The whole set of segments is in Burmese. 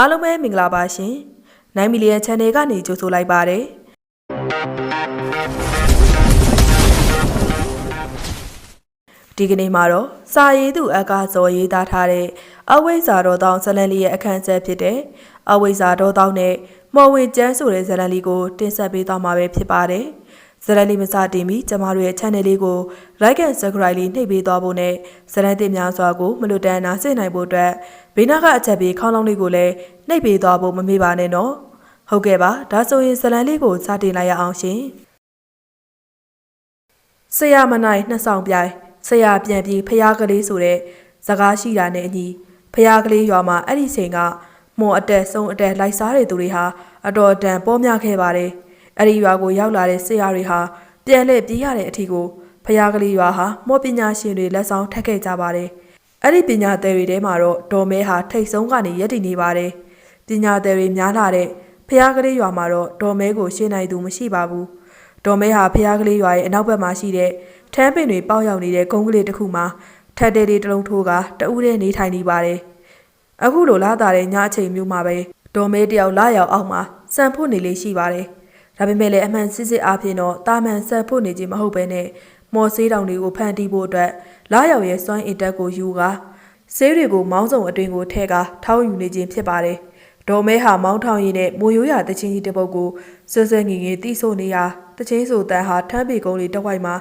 အားလုံးပဲမင်္ဂလာပါရှင်9 million channel ကနေကြိုဆိုလိုက်ပါတယ်ဒီကနေ့မှာတော့စာရေးသူအကာဇော်ရေးသားထားတဲ့အဝိဇ္ဇာတော်တောင်းဇလန်လေးရဲ့အခန်းဆက်ဖြစ်တဲ့အဝိဇ္ဇာတော်တောင်းနဲ့မော်ဝင်ကျန်းဆိုတဲ့ဇလန်လေးကိုတင်ဆက်ပေးသွားမှာပဲဖြစ်ပါတယ်ဇလန်လေးမစတင်မီကျမတို့ရဲ့ channel လေးကို like and subscribe လေးနှိပ်ပေးသွားဖို့နဲ့ဇလန်တင်များစွာကိုမလွတ်တမ်းနာဆင်နိုင်ဖို့အတွက် ဘေးနားကအချက်ပေးခေါင်းလောင်းလေးကိုလည်းနှိပ်ပေးသွားဖို့မမေ့ပါနဲ့နော်ဟုတ်ကဲ့ပါဒါဆိုရင်ဇလန်လေးကိုစတင်လိုက်ရအောင်ရှင်ဆရာမနိုင်နှစ်ဆောင်ပြိုင်ဆရာပြန်ပြီးဖျားကလေးဆိုတဲ့စကားရှိတာနဲ့အညီဖျားကလေးရွာမှာအဲ့ဒီချိန်ကမော်အတက်ဆုံးအတက်လိုက်စားတဲ့သူတွေဟာအတော်တန်ပေါ်များခဲ့ပါတယ်အဲ့ဒီရွာကိုရောက်လာတဲ့ဆရာတွေဟာပြန်လှည့်ပြေးရတဲ့အထီကိုဖျားကလေးရွာဟာမော်ပညာရှင်တွေလက်ဆောင်ထက်ခဲ့ကြပါတယ် အဲ့ဒီပညာသည်တွေထဲမှာတော့ဒေါ်မဲဟာထိတ်ဆုံးကနေရက်တည်နေပါတယ်ပညာသည်တွေများလာတဲ့ဖျားကလေးရွာမှာတော့ဒေါ်မဲကိုရှင်းနိုင်သူမရှိပါဘူးဒေါ်မဲဟာဖျားကလေးရွာရဲ့အနောက်ဘက်မှာရှိတဲ့ထမ်းပင်တွေပေါက်ရောက်နေတဲ့ကုန်းကလေးတစ်ခုမှာထက်တဲလေးတစ်လုံးထိုးကတဦးတည်းနေထိုင်နေပါတယ်အခုလိုလာတာတဲ့ညအချိန်မျိုးမှာပဲဒေါ်မဲတယောက်လာရောက်အောက်မှာစံဖို့နေလေးရှိပါတယ်ဒါပေမဲ့လည်းအမှန်စစ်စစ်အားဖြင့်တော့တာမန်စံဖို့နေခြင်းမဟုတ်ဘဲနဲ့မော်ဆေးတောင်တွေကိုဖန်တီးဖို့အတွက် လာရောက်ရဲ့စွမ်းအင်တက်ကိုယူကာဆေးတွေကိုမောင်းစုံအတွင်ကိုထဲကထောင်းယူနေခြင်းဖြစ်ပါတယ်ဒေါ်မဲဟာမောင်းထောင်ရည်နဲ့မိုးရိုးရတချင်းကြီးတစ်ပုတ်ကိုဆွဆွငင်ငင်တီးဆိုနေရာတချင်းဆိုတန်ဟာထမ်းပေကုန်းလေးတစ်ဝိုက်မှာ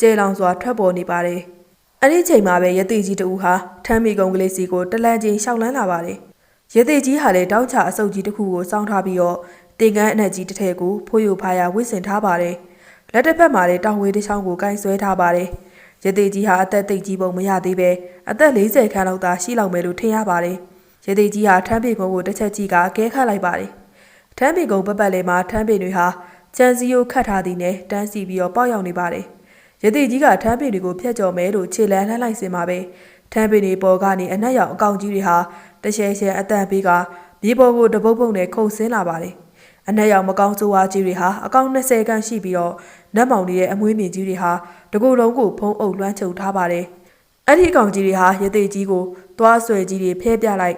ကျဲလောင်စွာထွက်ပေါ်နေပါတယ်။အဲ့ဒီချိန်မှာပဲရသေးကြီးတူဟာထမ်းပေကုန်းကလေးစီကိုတလန့်ချင်းရှောက်လန်းလာပါတယ်။ရသေးကြီးဟာလည်းတောက်ချအဆုပ်ကြီးတစ်ခုကိုစောင်းထားပြီးတော့တင်ကန်းအနက်ကြီးတစ်ထည်ကိုဖိုးယူဖားရဝစ်စင်ထားပါတယ်။လက်တစ်ဖက်မှာလည်းတောင်ဝေးတစ်ချောင်းကိုကင်ဆွဲထားပါတယ်။ ရသေးကြီးဟာအသက်သိပ်ကြီးပုံမရသေးပဲအသက်40ခန်းလောက်သာရှိလောက်မယ်လို့ထင်ရပါတယ်။ရသေးကြီးဟာထမ်းပေကုန်းကိုတစ်ချက်ကြီးကအကဲခတ်လိုက်ပါတယ်။ထမ်းပေကုန်းပတ်ပတ်လေးမှာထမ်းပေတွေဟာကျန်စီကိုခတ်ထားသည်နဲ့တန်းစီပြီးတော့ပေါက်ရောက်နေပါတယ်။ရသေးကြီးကထမ်းပေတွေကိုဖျက်ကျော်မဲလို့ခြေလန်းလှမ်းလိုက်စင်ပါပဲ။ထမ်းပေတွေပေါ်ကနေအနက်ရောင်အကောင်ကြီးတွေဟာတရှဲရှဲအတန်ပေးကမြေပေါ်ကိုတပုတ်ပုတ်နဲ့ခုန်ဆင်းလာပါတယ်။အနက်ရောင်မကောင်းဆိုးဝါးကြီးတွေဟာအကောင်20ခန့်ရှိပြီးတော့ နတ်မောင်တွေရဲ့အမွေးမြင့်ကြီးတွေဟာတကူလုံးကိုဖုံးအုပ်လွှမ်းချုပ်ထားပါတယ်။အဲ့ဒီအကောင်ကြီးတွေဟာရသေးကြီးကိုသွားဆွဲကြီးတွေဖဲပြလိုက်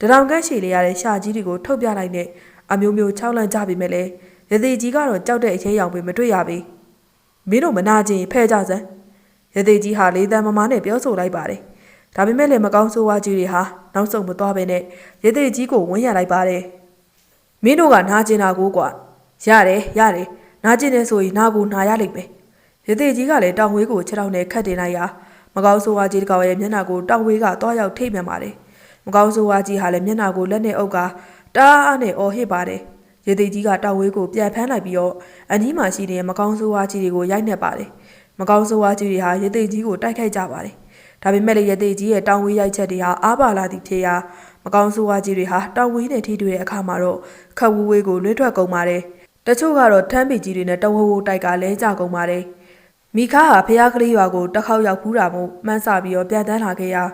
တရောင်ကန့်ရှည်လေးရတဲ့ရှာကြီးတွေကိုထုတ်ပြလိုက်နဲ့အမျိုးမျိုးချောင်းလန့်ကြပြီမဲ့လေရသေးကြီးကတော့ကြောက်တဲ့အရေးရောင်ပဲမတွေ့ရပြီမင်းတို့မနာချင်းဖဲကြစမ်းရသေးကြီးဟာလေးတန်းမမနဲ့ပြောဆိုလိုက်ပါတယ်ဒါပေမဲ့လည်းမကောင်းဆိုးဝါးကြီးတွေဟာနောက်ဆုံးမသွားဘဲနဲ့ရသေးကြီးကိုဝန်းရလိုက်ပါတယ်မင်းတို့ကနာကျင်တာကိုကွာရတယ်ရတယ် နာကျင်နေဆိုရင်နာကိုနာရလိမ့်မယ်ရသေးကြီးကလည်းတောင်ဝေးကိုခြေထောက်နဲ့ခတ်တင်လိုက်ရာမကောင်းဆိုးဝါးကြီးတကောင်ရဲ့မျက်နှာကိုတောင်ဝေးကတွားရောက်ထိမှန်ပါတယ်မကောင်းဆိုးဝါးကြီးဟာလည်းမျက်နှာကိုလက်နဲ့အုပ်ကတားအားနဲ့အော်ဟစ်ပါတယ်ရေသိကြီးကတောက်ဝေးကိုပြန်ဖမ်းလိုက်ပြီးတော့အနီးမှာရှိတဲ့မကောင်းဆိုးဝါးကြီးတွေကိုရိုက်နှက်ပါတယ်မကောင်းဆိုးဝါးကြီးတွေဟာရေသိကြီးကိုတိုက်ခိုက်ကြပါတယ်ဒါပေမဲ့လည်းရေသိကြီးရဲ့တောင်ဝေးရိုက်ချက်တွေဟာအားပါလာသည့်ဖြစ်ရာမကောင်းဆိုးဝါးကြီးတွေဟာတောင်ဝေးနဲ့ထိတွေ့တဲ့အခါမှာတော့ခက်ဝူးဝေးကိုလွှဲထွက်ကုန်ပါတယ် တချို့ကတော့ထမ်းပီကြီးတွေနဲ့တဝဝတိုက်ကလဲကြကုန်ပါတယ်မိခါဟာဖျားကလေးရွာကိုတစ်ခေါက်ရောက်ဖူးတာမို့မှန်းဆပြီးတော့ပြန်တန်းလာခဲ့ရာ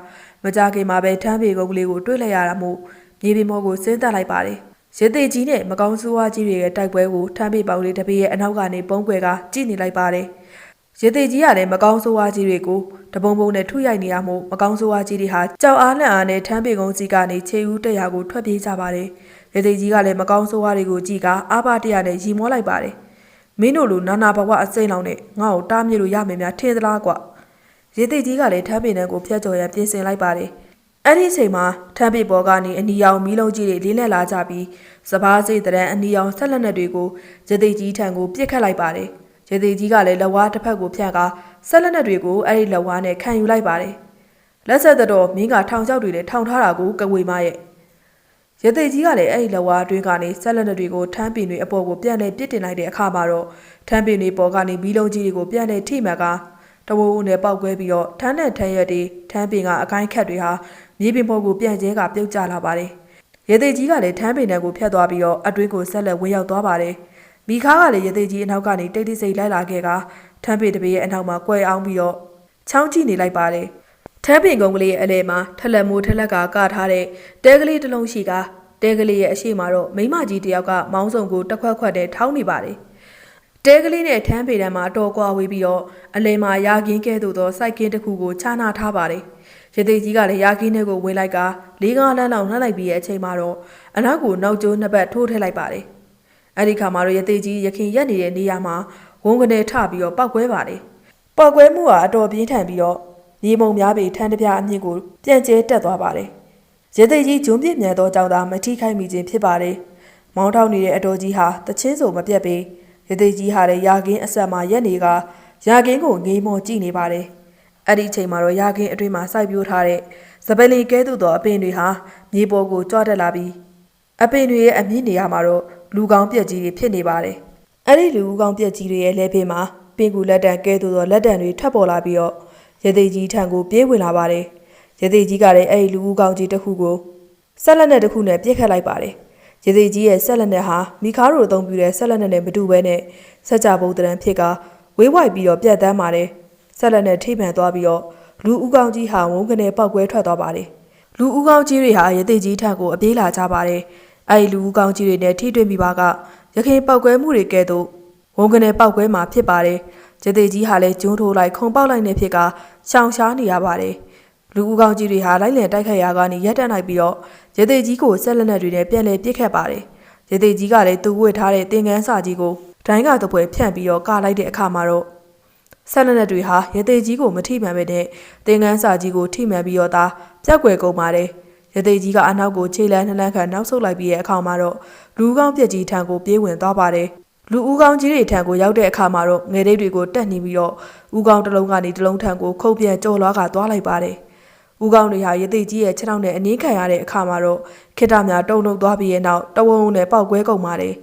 မကြခင်မှာပဲထမ်းပေကုန်းကလေးကိုတွေ့လိုက်ရတာမို့မြေပြင်မောကိုဆင်းသက်လိုက်ပါတယ်။ရသေးကြီးနဲ့မကောင်းဆိုးဝါးကြီးတွေရဲ့တိုက်ပွဲကိုထမ်းပေပေါင်းလေးတစ်ပေရဲ့အနောက်ကနေပုံးကွယ်ကကြည့်နေလိုက်ပါတယ်။ရသေးကြီးကလည်းမကောင်းဆိုးဝါးကြီးတွေကိုတပုံပုံနဲ့ထုရိုက်နေရမို့မကောင်းဆိုးဝါးကြီးတွေဟာကြောက်အားလန့်အားနဲ့ထမ်းပေကုန်းစီကနေခြေဦးတက်ရာကိုထွက်ပြေးကြပါတယ်။ ရသေးကြီးကလည်းမကောင်းဆိုးဝါးတွေကိုကြည့်ကအားပါတရနဲ့ရီမောလိုက်ပါတယ်။မင်းတို့လိုနာနာဘဝအစိမ့်လောင်နဲ့ငါ့ကိုတားမြစ်လို့ရမယ်များထင်သလားကွာ။ရေသိကြီးကလည်းထမ်းပင်နှံကိုဖျက်ကျော်ရန်ပြင်ဆင်လိုက်ပါတယ်။အဲ့ဒီအချိန်မှာထမ်းပင်ပေါ်ကနေအနီရောင်မီးလုံးကြီးတွေလေးလက်လာကြပြီးစပားစိတ်တဲ့အနီရောင်ဆက်လက်နက်တွေကိုရေသိကြီးထံကိုပစ်ခတ်လိုက်ပါတယ်။ရေသိကြီးကလည်းလက်ဝါးတစ်ဖက်ကိုဖြန့်ကာဆက်လက်နက်တွေကိုအဲ့ဒီလက်ဝါးနဲ့ခံယူလိုက်ပါတယ်။လက်ဆက်တော်မင်းကထောင်ချောက်တွေနဲ့ထောင်ထားတာကိုကဝေမရဲ့ ရသေးကြီးကလည်းအဲ့ဒီလက်ဝါးအတွင်းကနေဆက်လက်တွေကိုထမ်းပင်တွေအပေါ်ကိုပြန်လဲပစ်တင်လိုက်တဲ့အခါမှာတော့ထမ်းပင်တွေပေါ်ကနေမီးလုံးကြီးတွေကိုပြန်လဲထိမှန်ကတဝုံနဲ့ပောက်ကွဲပြီးတော့ထမ်းနဲ့ထမ်းရက်တွေထမ်းပင်ကအကိုင်းခတ်တွေဟာမြေပြင်ပေါ်ကိုပြန်ကျဲကပြုတ်ကျလာပါတယ်။ရေသေးကြီးကလည်းထမ်းပင်တွေကိုဖျက်သွားပြီးတော့အတွင်းကိုဆက်လက်ဝင်ရောက်သွားပါတယ်။မိခါကလည်းရေသေးကြီးအနောက်ကနေတိတ်တိတ်ဆိတ်လိုက်လာခဲ့ကထမ်းပင်တပေရဲ့အနောက်မှာကွဲအောင်ပြီးတော့ချောင်းကြည့်နေလိုက်ပါတယ်။ ထမ်းပင်ကုန်းကလေးရဲ့အလဲမှာထလက်မိုးထလက်ကကထားတဲ့တဲကလေးတစ်လုံးရှိကတဲကလေးရဲ့အရှိမှာတော့မိမကြီးတယောက်ကမောင်းစုံကိုတက်ခွက်ခွက်နဲ့ထောင်းနေပါတယ်။တဲကလေးနဲ့ထမ်းပေတံမှာတော်ကွာဝေးပြီးတော့အလဲမှာရာကင်းကဲသို့သောစိုက်ကင်းတစ်ခုကိုချာနာထားပါတယ်။ရသေးကြီးကလည်းရာခင်းထဲကိုဝင်လိုက်ကလေးကားလမ်းလောက်နှက်လိုက်ပြီးရဲ့အချိန်မှာတော့အနောက်ကိုနောက်ကျိုးနှစ်ပတ်ထိုးထည့်လိုက်ပါတယ်။အဲ့ဒီခါမှာတော့ရသေးကြီးရခင်ရက်နေတဲ့နေရာမှာဝုန်းကနေထပြီးတော့ပောက်ကွဲပါတယ်။ပောက်ကွဲမှုကအတော်ပြင်းထန်ပြီးတော့ မြေမုံများပေထန်းတစ်ပြားအမြင့်ကိုပြန့်ကျဲတက်သွားပါတယ်။ရသေးကြီးဂျုံပြစ်မြန်သောကြောင့်သာမထိခိုက်မိခြင်းဖြစ်ပါတယ်။မောင်းထောက်နေတဲ့အတော်ကြီးဟာတချင်းစုံမပြတ်ပေရသေးကြီးဟာလည်းရာခင်းအဆက်မှာရက်နေကရာခင်းကိုငေးမောကြည့်နေပါတယ်။အဲ့ဒီအချိန်မှာတော့ရာခင်းအတွင်းမှာစိုက်ပျိုးထားတဲ့စပယ်လီကဲသို့သောအပင်တွေဟာမြေပေါ်ကိုကြွတက်လာပြီးအပင်တွေရဲ့အမြင့်နေရာမှာတော့လူကောင်းပြက်ကြီးတွေဖြစ်နေပါတယ်။အဲ့ဒီလူကောင်းပြက်ကြီးတွေရဲ့လက်ဖေးမှာပင်ကူလက်တံကဲသို့သောလက်တံတွေထပ်ပေါ်လာပြီးတော့ ရသေးကြီးထံကိုပြေးဝင်လာပါတယ်။ရသေးကြီးကလည်းအဲ့ဒီလူကောင်းကြီးတစ်ခုကိုဆက်လက်နဲ့တစ်ခုနဲ့ပြစ်ခတ်လိုက်ပါတယ်။ရသေးကြီးရဲ့ဆက်လက်နဲ့ဟာမိခါရိုအသုံးပြုတဲ့ဆက်လက်နဲ့နဲ့မတူဘဲနဲ့စัจ जा ဘုဒ္ဓရန်ဖြစ်ကဝေးဝိုက်ပြီးတော့ပြတ်တမ်းပါတယ်။ဆက်လက်နဲ့ထိမှန်သွားပြီးတော့လူဦးကောင်းကြီးဟာဝုန်းကနေပောက်ကွဲထွက်သွားပါတယ်။လူဦးကောင်းကြီးတွေဟာရသေးကြီးထက်ကိုအပြေးလာကြပါတယ်။အဲဒီလူဦးကောင်းကြီးတွေနဲ့ထိတွေ့မိပါကရခိုင်ပောက်ကွဲမှုတွေကဲ့သို့ဝုန်းကနေပောက်ကွဲမှာဖြစ်ပါတယ်။ ရသေးကြီးဟာလည်းကျုံးထိုးလိုက်ခုံပေါက်လိုက်နေဖြစ်ကရှောင်ရှားနေရပါတယ်။လူဦးကောင်းကြီးတွေဟာလိုက်လံတိုက်ခတ်ရာကနေရက်တက်လိုက်ပြီးတော့ရသေးကြီးကိုဆက်လက်နဲ့တွေနဲ့ပြန်လည်ပစ်ခတ်ပါတယ်။ရသေးကြီးကလည်းသူ့ဝှက်ထားတဲ့တင်ကန်းစာကြီးကိုဒိုင်းကတပွဲဖြန့်ပြီးတော့ကလိုက်တဲ့အခါမှာတော့ဆက်လက်နက်တွေဟာရသေးကြီးကိုမထိမှန်ပဲနဲ့သင်္ကန်းစာကြီးကိုထိမှန်ပြီးတော့သာပြက်ွယ်ကုန်ပါတယ်ရသေးကြီးကအနောက်ကိုခြေလန်းနှလန်းခန့်နောက်ဆုတ်လိုက်ပြီးရဲ့အခါမှာတော့လူကောင်းပြက်ကြီးထံကိုပြေးဝင်သွားပါတယ် လူဦးကောင်းကြီးတွေထံကိုရောက်တဲ့အခါမှာတော့ငယ်လေးတွေကိုတက်နေပြီးတော့ဦးကောင်းတစ်လုံးကနေတစ်လုံးထံကိုခုတ်ပြန်ကြော်လွားကသွားလိုက်ပါတယ်ဦးကောင်းတွေဟာရသေးကြီးရဲ့ခြေထောက်နဲ့အနည်းခံရတဲ့အခါမှာတော့ခိတ္တများတုံ့လုံသွားပြီးရဲ့နောက်တဝုံနဲ့ပောက်ကွဲကုန်ပါတယ်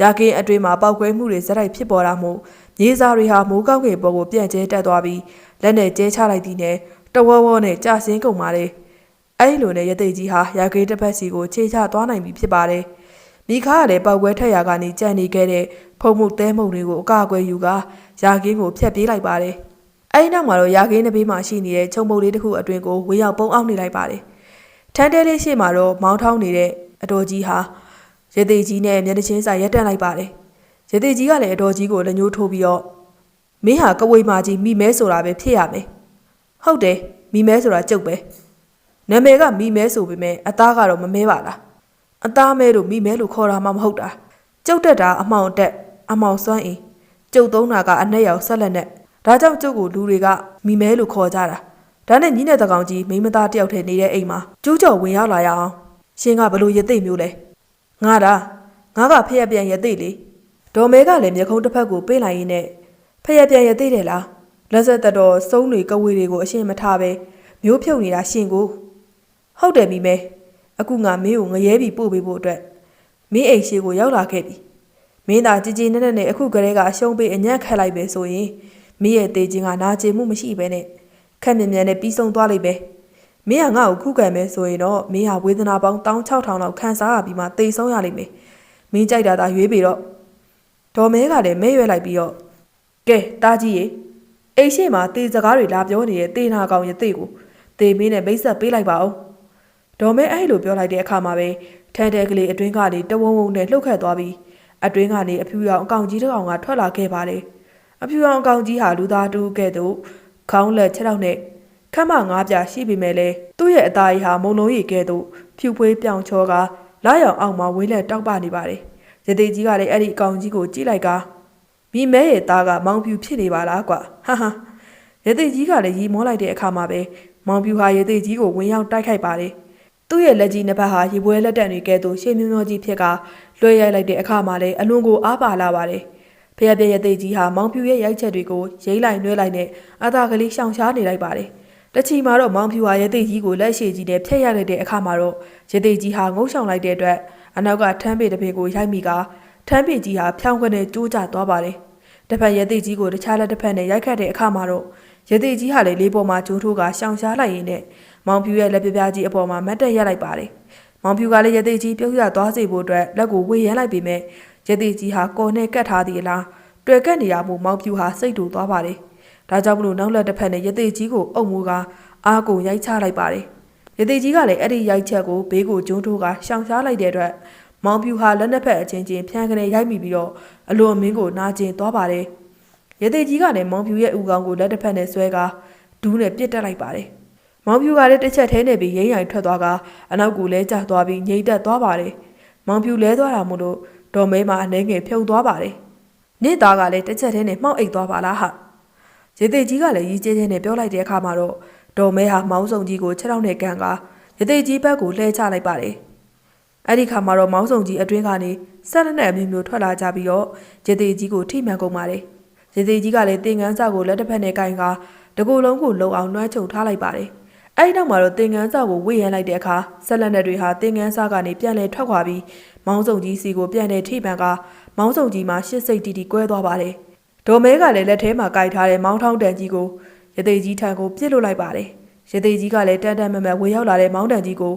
ရာကင်းအတွင်းမှာပောက်ကွဲမှုတွေဇက်တိုက်ဖြစ်ပေါ်လာမှုမြေစာတွေဟာမိုးကောင်းကင်ပေါ်ကိုပြန့်ကျဲတက်သွားပြီးလက်နဲ့ကျဲချလိုက်သည်နဲ့တဝဝနဲ့ကြာဆင်းကုန်ပါတယ်။အဲဒီလိုနဲ့ရသိကြီးဟာရာကင်းတစ်ဖက်စီကိုခြေချသွားနိုင်ပြီဖြစ်ပါတယ်။ မိခါကလည်းပောက်ကွဲထက်ရာကနေကြံနေခဲ့တဲ့ဖုံမှုတဲမှုတွေကိုအကအကွယ်ယူကရာကင်းကိုဖျက်ပြေးလိုက်ပါတယ်။အဲဒီနောက်မှာတော့ရာကင်းတစ်ဘေးမှာရှိနေတဲ့ခြုံပုံလေးတစ်ခုအတွင်ကိုဝေရောက်ပုံအောင်နေလိုက်ပါတယ်။ထန်းတဲလေးရှေ့မှာတော့မောင်းထောင်းနေတဲ့အတော်ကြီးဟာရသေးကြီးနဲ့မျက်နှာချင်းစာရက်တန့်လိုက်ပါတယ်။ရသေးကြီးကလည်းအတော်ကြီးကိုလက်ညှိုးထိုးပြီးတော့မင်းဟာကဝေမာကြီးမိမဲဆိုတာပဲဖြစ်ရမယ်။ဟုတ်တယ်မိမဲဆိုတာကျုပ်ပဲ။နာမည်ကမိမဲဆိုပေမဲ့အသားကတော့မမဲပါလား။ အသားမဲလို့မိမဲလို့ခေါ်တာမှမဟုတ်တာ။ကျုပ်တက်တာအမောင်တက်အမောင်စွမ်းအင်ကျုပ်သုံးတာကအနက်ရောက်ဆက်လက်နဲ့ဒါကြောင့်ကျုပ်ကိုလူတွေကမိမဲလို့ခေါ်ကြတာ။ဒါနဲ့ညီနဲ့တကောင်ကြီးမိန်းမသားတယောက်တည်းနေတဲ့အိမ်မှာကျူးကျော်ဝင်ရောက်လာရအောင်။ရှင်ကဘလို့ရသိမျိုးလဲ။ငါတာငါကဖက်ပြန်ရသိလေ။ဒေါ်မဲကလည်းမျက်ခုံးတစ်ဖက်ကိုပေးလိုက်ရင်းနဲ့ဖက်ပြန်ရသိတယ်လား။လက်ဆက်တတော်စုံးတွေကဝေတွေကိုအရှင်မထားပဲမျိုးဖြုတ်နေတာရှင်ကိုဟုတ်တယ်မိမဲ အခုငါမင်းကိုငရဲပြီးပို့ပေးဖို့အတွက်မင်းအိမ်ရှိကိုရောက်လာခဲ့ပြီမင်းသာကြည်ကြည်နဲ့နဲ့အခုကလေးကအရှုံးပေးအညံ့ခတ်လိုက်ပဲဆိုရင်မင်းရဲ့တေးချင်းကနာကျင်မှုမရှိပဲနဲ့ခက်မြင်မြန်နဲ့ပြီးဆုံးသွားလိမ့်ပဲမင်းကငါ့ကိုခုခံမယ်ဆိုရင်တော့မင်းဟာဝေဒနာပေါင်း16000လောက်ခံစားရပြီးမှတေဆုံးရလိမ့်မယ်မင်းကြိုက်တာသာရွေးပြီးတော့ဒေါ်မဲကလည်းမဲရွက်လိုက်ပြီးတော့ကဲတားကြီးရေအိမ်ရှိမှာတေစကားတွေလာပြောနေတဲ့တေနာကောင်ရဲ့တေကိုတေမင်းနဲ့မိတ်ဆက်ပေးလိုက်ပါဦး ဒေါ်မဲအဲ့လိုပြောလိုက်တဲ့အခါမှာပဲထန်တဲကလေးအတွင်းကနေတဝုံဝုံနဲ့လှုပ်ခတ်သွားပြီးအတွင်းကနေအဖြူရောင်အကောင်ကြီးတစ်ကောင်ကထွက်လာခဲ့ပါတယ်အဖြူရောင်အကောင်ကြီးဟာလူသားတူကဲ့သို့ခေါင်းလက်ခြေထောက်နဲ့ခမ်းမငါးပြရှိပေမဲ့လည်းသူ့ရဲ့အသားရည်ဟာမုံလုံးရည်ကဲ့သို့ဖြူဖွေးပြောင်ချောကလာရောင်အောက်မှာဝေးလက်တောက်ပနေပါတယ်ရသေးကြီးကလည်းအဲ့ဒီအကောင်ကြီးကိုကြည့်လိုက်ကမိမဲရဲ့သားကမောင်ပြူဖြစ်နေပါလားကွာဟာဟာရသေးကြီးကလည်းရီမောလိုက်တဲ့အခါမှာပဲမောင်ပြူဟာရသေးကြီးကိုဝင်ရောက်တိုက်ခိုက်ပါတယ် သူ့ရဲ့လက်ကြီးနှစ်ဖက်ဟာရေပွဲလက်တက်တွေကဲ့သို့ရှေ့မျောမျောကြီးဖြစ်ကလွှဲရိုက်လိုက်တဲ့အခါမှာလည်းအလွန်ကိုအားပါလာပါတယ်ဖျက်ပြက်ရသေးကြီးဟာမောင်ပြူရဲ့ရိုက်ချက်တွေကိုရိမ့်လိုက်နှွဲလိုက်နဲ့အသာကလေးရှောင်ရှားနေလိုက်ပါတယ်တချီမှာတော့မောင်ဖြူဟာရသေးကြီးကိုလက်ရှိကြီးနဲ့ဖျက်ရလိုက်တဲ့အခါမှာတော့ရသေးကြီးဟာငုံဆောင်လိုက်တဲ့အတွက်အနောက်ကထမ်းပေတစ်ပေကိုရိုက်မိကထမ်းပေကြီးဟာဖြောင်းကနေကျိုးကျသွားပါတယ်။တစ်ဖက်ရသေးကြီးကိုတခြားလက်တစ်ဖက်နဲ့ရိုက်ခတ်တဲ့အခါမှာတော့ရသေးကြီးဟာလည်းလေးပေါ်မှာကျိုးထိုးကရှောင်ရှားလိုက်ရင်းနဲ့ မောင်ဖြူရဲ့လက်ပြပြကြီးအပေါ်မှာမတ်တက်ရက်လိုက်ပါတယ်။မောင်ဖြူကလည်းရသေးကြီးပြုတ်ရသွားစေဖို့အတွက်လက်ကိုဝေရမ်းလိုက်ပေမဲ့ရသေးကြီးဟာကော်နဲ့ကတ်ထားသည်လားတွေ့ကက်နေရမှုမောင်ဖြူဟာစိတ်တူသွားပါတယ်။ဒါကြောင့်မလို့နောက်လက်တစ်ဖက်နဲ့ရသေးကြီးကိုအုပ်မိုးကအားကိုရိုက်ချလိုက်ပါတယ်။ရသေးကြီးကလည်းအဲ့ဒီရိုက်ချက်ကိုဘေးကိုကျုံးထိုးကရှောင်ရှားလိုက်တဲ့အတွက်မောင်ပြူဟာလက်နှစ်ဖက်အချင်းချင်းဖြန်းကနေရိုက်မိပြီးတော့အလွန်မင်းကိုနာကျင်သွားပါတယ်။ရသေးကြီးကလည်းမောင်ပြူရဲ့ဥကောင်းကိုလက်တစ်ဖက်နဲ့ဆွဲကဒူးနဲ့ပြစ်တက်လိုက်ပါတယ်။ မောင်ဖြူကလည်းတစ်ချက်ထဲနေပြီးရိမ့်ရိုင်ထွက်သွားကအနောက်ကူလဲကျသွားပြီးငိမ့်သက်သွားပါတယ်မောင်ဖြူလဲသွားတာမို့လို့ဒေါ်မဲမှာအနေငယ်ဖြုံသွားပါတယ်နေ့သားကလည်းတစ်ချက်ထဲနဲ့မှောက်အိတ်သွားပါလားဟာရေသေးကြီးကလည်းရီးကျဲကျဲနဲ့ပြောလိုက်တဲ့အခါမှာတော့ဒေါ်မဲဟာမောင်းစုံကြီးကိုခြေထောက်နဲ့ကန်ကရေသေးကြီးဘက်ကိုလှဲချလိုက်ပါတယ်အဲ့ဒီခါမှာတော့မောင်းစုံကြီးအတွင်းကနေဆက်လက်နဲ့အမျိုးမျိုးထွက်လာကြပြီးတော့ရေသေးကြီးကိုထိမှန်ကုန်ပါတယ်။ရေသေးကြီးကလည်းတင်ငန်းစာကိုလက်တစ်ဖက်နဲ့ကင်ကတကူလုံးကိုလုံအောင်နှွှမ်းချုပ်ထားလိုက်ပါတယ်။ အဲ့ဒီနောက်မှာတော့တင်ငန်းစာကိုဝေ့ရန်လိုက်တဲ့အခါဆက်လက်နဲ့တွေဟာတင်ငန်းစာကနေပြန်လဲထွက်ခွာပြီးမောင်းစုံကြီးစီကိုပြန်လဲထိမှန်ကမောင်းစုံကြီးမှာရှစ်စိတ်တီတီကွဲသွားပါတယ်။ဒေါ်မဲကလည်းလက်ထဲမှာကင်ထားတဲ့မောင်းထောင်းတန်ကြီးကိုရေသေးကြီးထံကိုပြစ်လွတ်လိုက်ပါတယ်။ရေသေးကြီးကလည်းတန်တန်မမတ်ဝေရောက်လာတဲ့မောင်းတန်ကြီးကို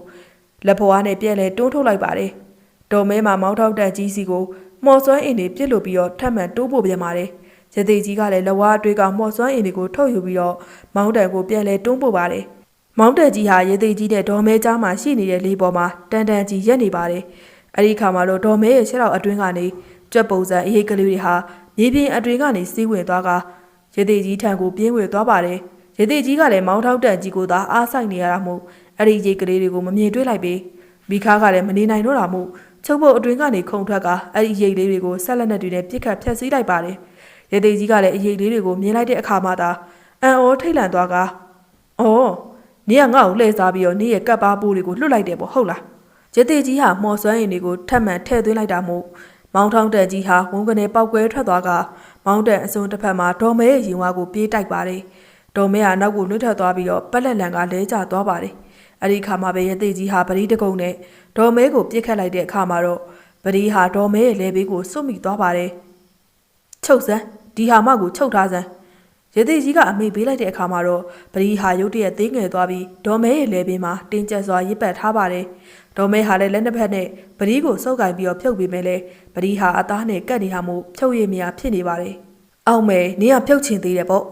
လက်ဖွားနဲ့ပြက်လဲတွန်းထုတ်လိုက်ပါတယ်။တော်မဲမှာမောင်းထောက်တက်ကြီးစီကိုမော်စွမ်းအင်တွေပြစ်လို့ပြီးတော့ထပ်မံတိုးဖို့ပြန်ပါတယ်။ရသေးကြီးကလည်းလက်ဝါးအတွေးကမော်စွမ်းအင်တွေကိုထုတ်ယူပြီးတော့မောင်းတန်ကိုပြန်လဲတွန်းပို့ပါတယ်။ မောင်းတန်ကြီးဟာရသေးကြီးတဲ့ဒေါ်မဲကြားမှာရှိနေတဲ့လေးပေါ်မှာတန်တန်ကြီးရက်နေပါတယ်။အဲဒီခါမှာတော့ဒေါ်မဲရဲ့ရှက်တော်အတွင်းကနေကြွက်ပုံစံအရေးကလေးတွေဟာမြေပြင်အတွင်းကနေစီးဝင်သွားကရသေးကြီးထံကိုပြင်းဝေသွားပါတယ်။ရသေးကြီးကလည်းမောင်းထောက်တက်ကြီးကိုသာအားဆိုင်နေရတာမို့အဲ့ဒီရိတ်ကလေးတွေကိုမမြင်တွေ့လိုက်ပေမိခါကလည်းမနေနိုင်တော့တာမို့ချုပ်ဖို့အတွင်းကနေခုံထွက်ကအဲ့ဒီရိတ်လေးတွေကိုဆက်လက်နဲ့တွေနဲ့ပြစ်ခတ်ဖျက်ဆီးလိုက်ပါတယ်ရသေးကြီးကလည်းအရိတ်လေးတွေကိုမြင်လိုက်တဲ့အခါမှသာအန်အောထိတ်လန့်သွားကအော် နေကငါ့ကိုလှည့်စားပြီးတော့နေရဲ့ကပ်ပါပိုးတွေကိုလွတ်လိုက်တယ်ပေါ့ဟုတ်လားရသေးကြီးဟာမော်စွမ်းရင်တွေကိုထပ်မံထည့်သွင်းလိုက်တာမို့မောင်းထောင်းတက်ကြီးဟာဝုန်းကနေပောက်ကွဲထွက်သွားကမောင်းတက်အစုံတစ်ဖက်မှာဒေါ်မဲရဲ့ရင်ဝါကိုပြေးတိုက်ပါတယ်ဒေါ်မဲကနောက်ကိုလွတ်ထွက်သွားပြီးတော့ပက်လက်လန်ကလဲကျသွားပါတယ်အဲ့ဒီခါမှာပဲရသေးကြီးဟာပရိတကုံနဲ့ဒေါ်မဲကိုပြစ်ခတ်လိုက်တဲ့အခါမှာတော့ပရိဟာဒေါ်မဲရဲ့လဲဘေးကိုစွတ်မိသွားပါတယ်ချုပ်စမ်းဒီဟာမကိုချုပ်ထားစမ်း ရသေးကြီးကအမိပေးလိုက်တဲ့အခါမှာတော့ပရိဟာရုတ်တရက်သေးငယ်သွားပြီးဒေါ်မဲရဲ့လဲဘေးမှာတင်းကျပ်စွာရစ်ပတ်ထားပါတယ်ဒေါ်မဲဟာလည်းလက်နှစ်ဖက်နဲ့ပရိကိုစုပ်ကင်ပြီးတော့ဖြုတ်ပေးမယ်လေပရိဟာအသားနဲ့ကတ်နေတာမို့ဖြုတ်ရည်မရဖြစ်နေပါတယ်အောင်မဲနင်ကဖြုတ်ချင်သေးတယ်ပေါ့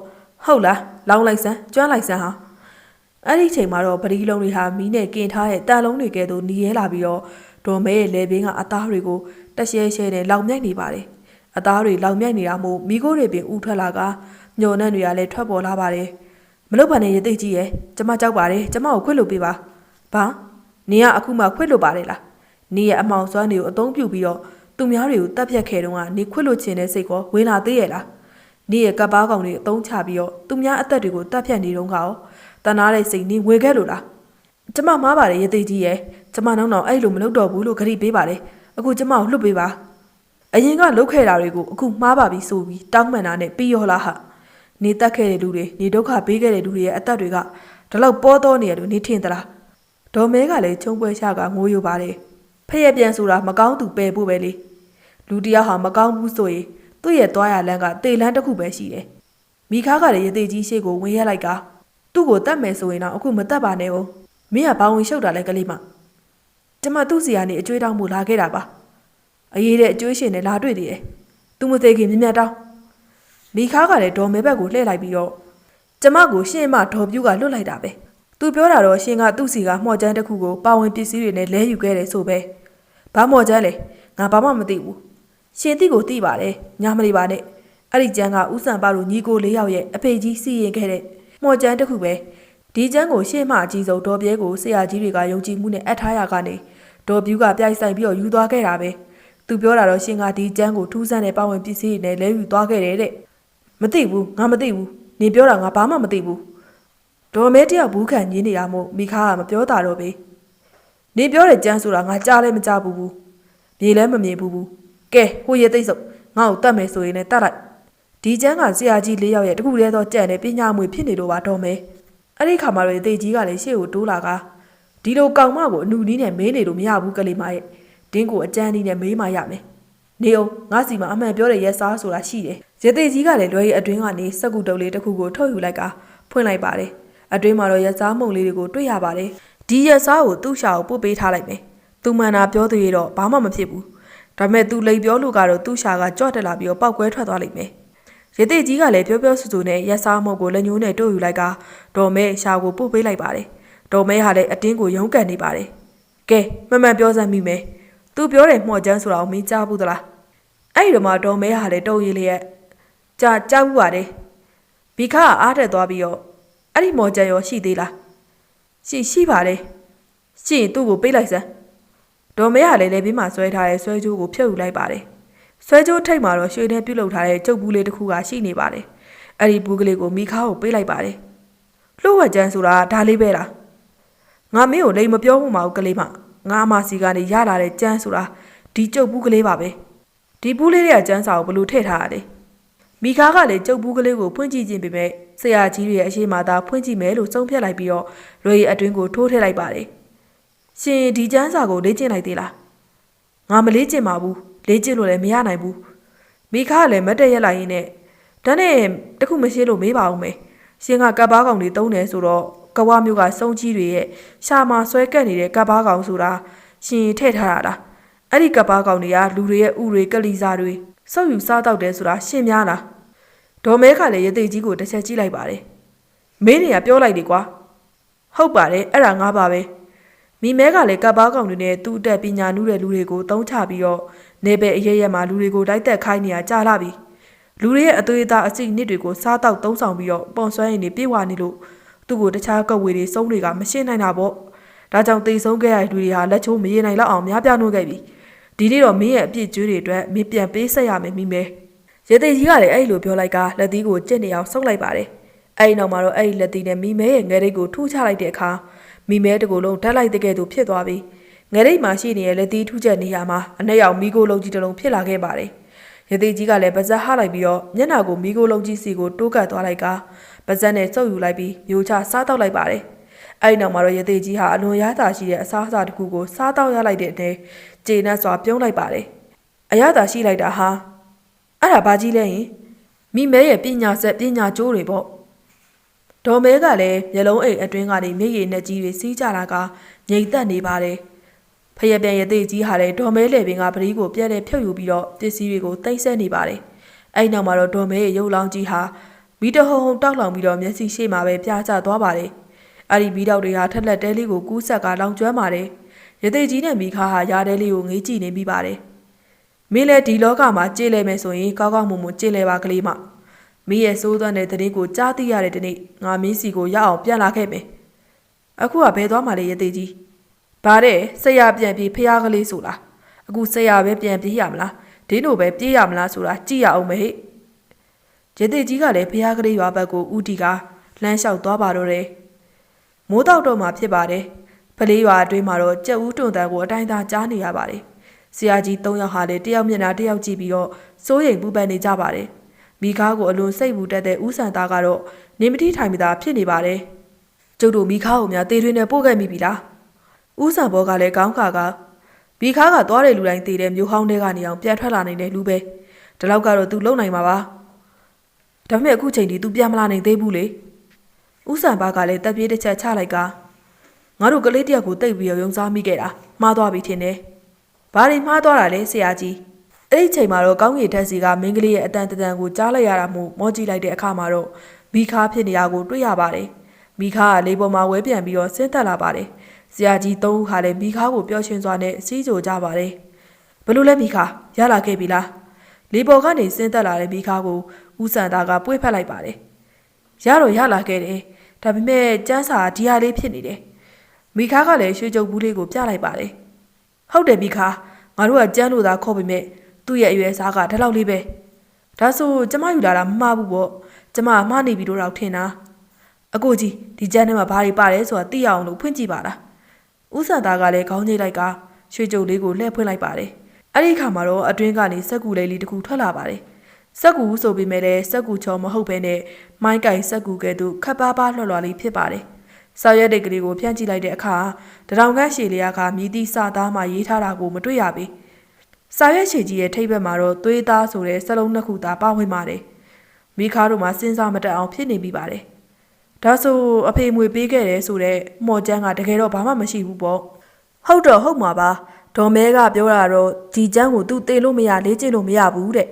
ဟုတ်လားလောင်းလိုက်စမ်းကျွမ်းလိုက်စမ်းဟာအဲ့ဒီချိန်မှာတော့ပရိလုံးတွေဟာမီးနဲ့ကင်ထားတဲ့တန်လုံးတွေကဲ့သို့หนีရဲလာပြီးတော့ဒေါ်မဲရဲ့လေပင်ကအသားတွေကိုတက်ရှဲရှဲနဲ့လောင်မြိုက်နေပါတယ်အသားတွေလောင်မြိုက်နေတာမို့မိခိုးတွေပင်ဥထွက်လာက ညော်နှံ့တွေကလည်းထွက်ပေါ်လာပါတယ်မလုပ်ပါနဲ့ရသိကြီးရဲ့ကျမကြောက်ပါတယ်ကျမကိုခွင့်လို့ပေးပါဘာနင်ကအခုမှခွင့်လို့ပါတယ်လားနင်ရဲ့အမောင်စွမ်းတွေကိုအသုံးပြုပြီးတော့သူများတွေကိုတတ်ဖြတ်ခဲ့တုန်းကနေခွင့်လို့ချင်တဲ့စိတ်ကောဝင်လာသေးရဲ့လားနင်ရဲ့ကပ်ပါကောင်တွေအသုံးချပြီးတော့သူများအသက်တွေကိုတတ်ဖြတ်နေတုန်းကရောတနာတဲ့စိတ်နင်ဝေခဲ့လို့လားကျမမားပါတယ်ရသိကြီးရဲ့ကျမနောက်တော့အဲ့လိုမလုပ်တော့ဘူးလို့ခရီးပေးပါတယ်အခုကျမကိုလွတ်ပေးပါအရင်ကလုတ်ခဲ့တာတွေကိုအခုမှားပါပြီဆိုပြီးတောင်းပန်တာနဲ့ပြီးရောလားဟာ နေတက်ခဲ့တဲ့လူတွေနေဒုက္ခပေးခဲ့တဲ့လူတွေရဲ့အသက်တွေကဒီလောက်ပေါ်တော့နေရလို့နေထင်သလားဒေါ်မဲကလည်းချုံပွဲရှာကငိုးယူပါတယ်ဖက်ရပြန်ဆိုတာမကောင်းသူပယ်ဖို့ပဲလေလူတယောက်ဟာမကောင်းဘူးဆိုရင်သူ့ရဲ့သွားရလန်းကတေလန်းတစ်ခုပဲရှိတယ်မိခါကလည်းရသေးကြီးရှေ့ကိုဝင်ရလိုက်ကသူ့ကိုတတ်မယ်ဆိုရင်တော့အခုမတတ်ပါနဲ့ဦးမင်းကဘာဝင်ရှုပ်တာလဲကလေးမကျမသူ့စီကနေအကျွေးတောင်းဖို့လာခဲ့တာပါအရေးတဲ့အကျွေးရှင်နဲ့လာတွေ့သေးတယ်သူမသေးခင်မြင်မြတ်တောင်း မိခါကလည်းဒေါ်မဲဘက်ကိုလှည့်လိုက်ပြီးတော့ကျမကိုရှင်းမဒေါ်ပြူးကလွတ်လိုက်တာပဲသူပြောတာတော့ရှင်ကသူ့စီကမှော်ကျန်းတစ်ခုကိုပါဝင်ပစ္စည်းတွေနဲ့လဲယူခဲ့တယ်ဆိုပဲဘာမှော်ကျန်းလဲငါဘာမှမသိဘူးရှင်တိကိုသိပါတယ်ညာမနေပါနဲ့အဲ့ဒီကျန်းကဥဆန်ပါလို့ညီကိုလေးယောက်ရဲ့အဖေကြီးစီရင်ခဲ့တဲ့မှော်ကျန်းတစ်ခုပဲဒီကျန်းကိုရှေ့မှအကြီးဆုံးဒေါ်ပြဲကိုဆရာကြီးတွေကယုံကြည်မှုနဲ့အပ်ထားရကနေဒေါ်ပြူးကပြိုက်ဆိုင်ပြီးတော့ယူသွားခဲ့တာပဲသူပြောတာတော့ရှင်ကဒီကျန်းကိုထူးဆန်းတဲ့ပါဝင်ပစ္စည်းတွေနဲ့လဲယူသွားခဲ့တယ်တဲ့ မသိဘူးငါမသိဘူးနေပြောတာငါဘာမှမသိဘူးဒေါ်မဲတယောက်ဘူးခံညင်းနေတာမို့မိခါကမပြောတာတော့ပဲနေပြောတဲ့ကျန်းဆိုတာငါကြားလဲမကြားဘူးဘူးမြေလဲမမြင်ဘူးဘူးကဲဟိုရသိစုပ်ငါ့ကိုတတ်မယ်ဆိုရင်လည်းတတ်လိုက်ဒီကျန်းကဆရာကြီးလေးယောက်ရဲ့တခုတည်းသောကြံ့တဲ့ပညာမွေဖြစ်နေလို့ပါတော့မဲအဲ့ဒီခါမှာတော့တေကြီးကလည်းရှေ့ကိုတိုးလာကဒီလိုကောင်မကိုအနူနီးနဲ့မေးနေလို့မရဘူးကလေးမရဲ့တင်းကိုအကြမ်းနီးနဲ့မေးမှရမယ် နေအောင်ငါစီမှာအမှန်ပြောတဲ့ရက်စားဆိုတာရှိတယ်ရသေးကြီးကလည်းလွယ်ရီအတွင်းကနေစက်ကူတုပ်လေးတစ်ခုကိုထုတ်ယူလိုက်ကဖွင့်လိုက်ပါတယ်အတွင်းမှာတော့ရက်စားမုံလေးတွေကိုတွေ့ရပါတယ်ဒီရက်စားကိုသူ့ရှာကိုပို့ပေးထားလိုက်မယ်သူမှန်တာပြောသေးရတော့ဘာမှမဖြစ်ဘူးဒါပေမဲ့သူလိန်ပြောလို့ကတော့သူ့ရှာကကြော့တက်လာပြီးတော့ပောက်ကွဲထွက်သွားလိမ့်မယ်ရသေးကြီးကလည်းပြောပြောဆူဆူနဲ့ရက်စားမုံကိုလက်ညှိုးနဲ့တို့ယူလိုက်ကဒေါ်မဲရှာကိုပို့ပေးလိုက်ပါတယ်ဒေါ်မဲဟာလည်းအတင်းကိုရုန်းကန်နေပါတယ်ကဲမှန်မှန်ပြောစမ်းမိမယ် သူပြောတယ်မှော်ချမ်းဆိုတာကိုမင်းကြားဘူးသလားအဲ့ဒီတော့မှဒေါ်မဲဟာလည်းတုံရည်လျက်ကြာကြားဘူးပါတယ်ဘီခါကအားတက်သွားပြီးတော့အဲ့ဒီမော်ချမ်းရောရှိသေးလားရှိရှိပါတယ်ရှိရင်သူ့ကိုပေးလိုက်စမ်းဒေါ်မဲကလည်းလေဘေးမှာဆွဲထားတဲ့ဆွဲကြိုးကိုဖြုတ်ယူလိုက်ပါတယ်ဆွဲကြိုးထိတ်မှာတော့ရွှေနဲ့ပြုတ်လုထားတဲ့ကျုပ်ဘူးလေးတစ်ခုကရှိနေပါတယ်အဲ့ဒီဘူးကလေးကိုမိခါကိုပေးလိုက်ပါတယ်လှုပ်ဝက်ကျန်းဆိုတာဒါလေးပဲလားငါမင်းကိုလိမ်မပြောမှုမအောင်ကလေးမ ငါအမစီကနေရလာတဲ့ကျန်းဆိုတာဒီကျုပ်ဘူးကလေးပါပဲဒီဘူးလေးတွေကကျန်းစာကိုဘယ်လို့ထည့်ထားရလဲမိခါကလည်းကျုပ်ဘူးကလေးကိုဖွင့်ကြည့်ခြင်းပေမဲ့ဆရာကြီးတွေရဲ့အရှိမသာဖွင့်ကြည့်မယ်လို့ဆုံးဖြတ်လိုက်ပြီးတော့လွေရီအတွင်းကိုထိုးထည့်လိုက်ပါတယ်။ရှင်ဒီကျန်းစာကိုလေ့ကျင့်လိုက်သေးလား။ငါမလေ့ကျင့်ပါဘူး။လေ့ကျင့်လို့လည်းမရနိုင်ဘူး။မိခါကလည်းမတ်တက်ရက်လိုက်ရင်းနဲ့ဒါနဲ့တခုမရှိလို့မေးပါဦးမယ်။ရှင်ကကပ်ပါကောင်တွေတုံးတယ်ဆိုတော့ ကဝမျိုးကစုံကြီးတွေရဲ့ရှာမာဆွဲကက်နေတဲ့ကပ်ပါကောင်ဆိုတာရှင်ထည့်ထားတာလား။အဲ့ဒီကပ်ပါကောင်တွေကလူတွေရဲ့ဥတွေကလီစာတွေစောက်ယူစားတော့တယ်ဆိုတာရှင်းများလား။ဒေါ်မဲခါလည်းရသေးကြီးကိုတစ်ချက်ကြည့်လိုက်ပါတယ်။မင်းနေရပြောလိုက်တယ်ကွာ။ဟုတ်ပါတယ်အဲ့ဒါငါပါပဲ။မိမဲကလည်းကပ်ပါကောင်တွေနဲ့သူ့အတက်ပညာနုတဲ့လူတွေကိုတုံးချပြီးတော့နေပယ်အရေးရမှာလူတွေကိုတိုက်တက်ခိုင်းနေရကြာလာပြီ။လူတွေရဲ့အသွေးအသားအစိတ်နစ်တွေကိုစားတောက်သုံးဆောင်ပြီးတော့ပုံဆွဲရင်တွေပြေဝနေလို့ သူ့ကိုတခြားကောက်ဝေတွေစုံးတွေကမရှင်းနိုင်တာပေါ့။ဒါကြောင့်တိတ်ဆုံးခဲ့ရတဲ့လူတွေဟာလက်ချိုးမရေနိုင်တော့အောင်များပြားနှုတ်ခဲ့ပြီ။ဒီနေ့တော့မင်းရဲ့အပြစ်ကြွေးတွေအတွက်မင်းပြန်ပေးဆက်ရမယ်မိမဲ။ရေသိကြီးကလည်းအဲ့လိုပြောလိုက်ကလက်သီးကိုကြက်နေအောင်ဆုပ်လိုက်ပါတယ်။အဲ့ဒီနောက်မှာတော့အဲ့ဒီလက်သီးနဲ့မိမဲရဲ့ငယ်ရိတ်ကိုထူးချလိုက်တဲ့အခါမိမဲတကူလုံးဓာတ်လိုက်တဲ့ကဲ့သို့ဖြစ်သွားပြီးငယ်ရိတ်မှာရှိနေတဲ့လက်သီးထူးချက်နေရာမှာအနဲ့ရောက်မိကိုလုံးကြီးတစ်လုံးဖြစ်လာခဲ့ပါတယ်။ရေသိကြီးကလည်းပါဇက်ဟလိုက်ပြီးတော့မျက်နှာကိုမိကိုလုံးကြီးစီကိုတိုးကပ်သွားလိုက်က ပါဇက်နဲ့စုပ်ယူလိုက်ပြီးမျိုးချစားတော့လိုက်ပါတယ်။အဲ့ဒီနောက်မှာတော့ရေသိကြီးဟာအလွန်ရတာရှိတဲ့အစားအစာတစ်ခုကိုစားတော့ရလိုက်တဲ့အတည်းကျေနပ်စွာပြုံးလိုက်ပါတယ်။အရသာရှိလိုက်တာဟာအဲ့ဒါဘာကြီးလဲယင်မိမဲရဲ့ပညာဆက်ပညာကျိုးတွေပေါ့ဒေါ်မဲကလည်းမျက်လုံးအိမ်အတွင်းကနေမျက်ရည်နဲ့ကြီးတွေစီးကြလာကငြိမ်သက်နေပါတယ်ဖယက်ပြန်ရသေးကြီးဟာလည်းဒေါ်မဲလေပင်ကပရီးကိုပြက်တဲ့ဖြုတ်ယူပြီးတော့ပစ္စည်းတွေကိုတိတ်ဆက်နေပါတယ်အဲ့နောက်မှာတော့ဒေါ်မဲရဲ့ရုပ်လောင်းကြီးဟာ မီတဟုံဟုံတောက်လောင်ပြီးတော့မျက်စိရှိမှပဲပြာကျသွားပါတယ်အဲ့ဒီမီးတောက်တွေဟာထက်လက်တဲလေးကိုကူးဆက်ကလောင်ကျွမ်းပါတယ်ရသေးကြီးနဲ့မိခါဟာရားတဲလေးကိုငေးကြည့်နေပြီးပါတယ်မင်းလည်းဒီလောကမှာကြည်လဲမယ်ဆိုရင်ကောင်းကောင်းမွန်မွန်ကြည်လဲပါကလေးမမင်းရဲ့စိုးသွမ်းတဲ့တနေ့ကိုကြားသိရတဲ့တနေ့ငါမင်းစီကိုရအောင်ပြန်လာခဲ့မယ်အခုကဘယ်သွားမှလဲရသေးကြီးဗါတဲ့ဆရာပြန်ပြေးဖျားကလေးဆိုလားအခုဆရာပဲပြန်ပြေးရမလားဒင်းတို့ပဲပြေးရမလားဆိုတာကြည့်ရအောင်မေဟိ ရသေးကြီးကလည်းဖျားကလေးရွာဘက်ကိုဥတီကလမ်းလျှောက်သွားပါတော့တယ်မိုးတောက်တော့မှဖြစ်ပါတယ်ဖလေးရွာအတွင်းမှာတော့ကြက်ဦးတွန်တန်ကိုအတိုင်းသားကြားနေရပါတယ်ဆရာကြီး၃ယောက်ဟာလည်းတယောက်မျက်နှာတယောက်ကြည့်ပြီးတော့စိုးရိမ်ပူပန်နေကြပါတယ်မိခါကိုအလွန်စိတ်ဘူးတက်တဲ့ဦးဆန်သားကတော့နေမတိထိုင်မိတာဖြစ်နေပါတယ်ကျုပ်တို့မိခါကိုများတေထွေးနဲ့ပို့ခဲ့မိပြီလားဦးဆန်ဘောကလည်းကောင်းခါကမိခါကသွားတဲ့လူတိုင်းတေတဲ့မျိုးဟောင်းတဲကနေအောင်ပြန်ထွက်လာနေတဲ့လူပဲဒီလောက်ကတော့သူလုံနိုင်မှာပါ ဒါပေမဲ့အခုချိန်ထိသူပြန်မလာနိုင်သေးဘူးလေဦးဆန်ဘာကလည်းတက်ပြေးတစ်ချက်ချလိုက်ကငါတို့ကလေးတယောက်ကိုတိတ်ပြီးရုံစားမိခဲ့တာမှားသွားပြီထင်တယ်ဘာတွေမှားသွားတာလဲဆရာကြီးအဲ့ဒီချိန်မှာတော့ကောင်းကင်ထက်စီကမင်းကလေးရဲ့အတန်တန်ကိုကြားလိုက်ရတာမို့မောကြည့်လိုက်တဲ့အခါမှာတော့မိခါဖြစ်နေတာကိုတွေ့ရပါတယ်မိခါကလေးပေါ်မှာဝဲပြန်ပြီးတော့ဆင်းသက်လာပါတယ်ဆရာကြီးသုံးဦးဟာလည်းမိခါကိုပျော်ရွှင်စွာနဲ့စီးကြိုကြပါတယ်ဘလို့လဲမိခါရလာခဲ့ပြီလား လေးပေါ်ကနေဆင်းသက်လာတဲ့မိခါကိုဦးစန္တာကပွေ့ဖက်လိုက်ပါတယ်ရတော့ရလာခဲ့တယ်ဒါပေမဲ့ကျန်းစာဒီဟာလေးဖြစ်နေတယ်မိခါကလည်းရွှေကြုံဘူးလေးကိုပြလိုက်ပါတယ်ဟုတ်တယ်မိခါငါတို့ကကျန်းလို့သာခေါ်ပေမဲ့သူ့ရဲ့အရွယ်စားကဒါလောက်လေးပဲဒါဆိုကျမယူလာတာမမှားဘူးပေါ့ကျမမှားနေပြီလို့တော့ထင်တာအကိုကြီးဒီကျန်းထဲမှာဘာတွေပါတယ်ဆိုတာသိရအောင်လို့ဖွင့်ကြည့်ပါလားဦးစံသားကလည်းခေါင်းကြီးလိုက်ကရွှေကြုံလေးကိုလှည့်ဖွင့်လိုက်ပါတယ် အဲ့ဒီအခါမှာတော့အတွင်းကနေစက်ကူလေးလေးတစ်ခုထွက်လာပါတယ်စက်ကူဆိုပေမဲ့လည်းစက်ကူချောမဟုတ်ဘဲနဲ့မိုင်းကင်စက်ကူကဲ့သို့ခပ်ပါးပါးလှော်လွှာလေးဖြစ်ပါတယ်စာရွက်တွေကလေးကိုဖြန့်ကြည့်လိုက်တဲ့အခါတရောင်ကန်းရှည်လေးကမြည်သည့်စာသားမှရေးထားတာကိုမတွေ့ရပေ။စာရွက်ရှည်ကြီးရဲ့ထိပ်ဘက်မှာတော့သွေးသားဆိုတဲ့စလုံးနှစ်ခုသာပါဝင်ပါတယ်။မိခါတို့မှစဉ်းစားမတတ်အောင်ဖြစ်နေပြီပါတယ်။ဒါဆိုအဖေမွေပေးခဲ့တယ်ဆိုတော့မော်ကျန်းကတကယ်တော့ဘာမှမရှိဘူးပေါ့။ဟုတ်တော့ဟုတ်မှာပါ။ ဒေါ်မဲကပြောတာတော့ဒီကျန်းကိုသူတေလို့မရလေးကျင့်လို့မရဘူးတဲ့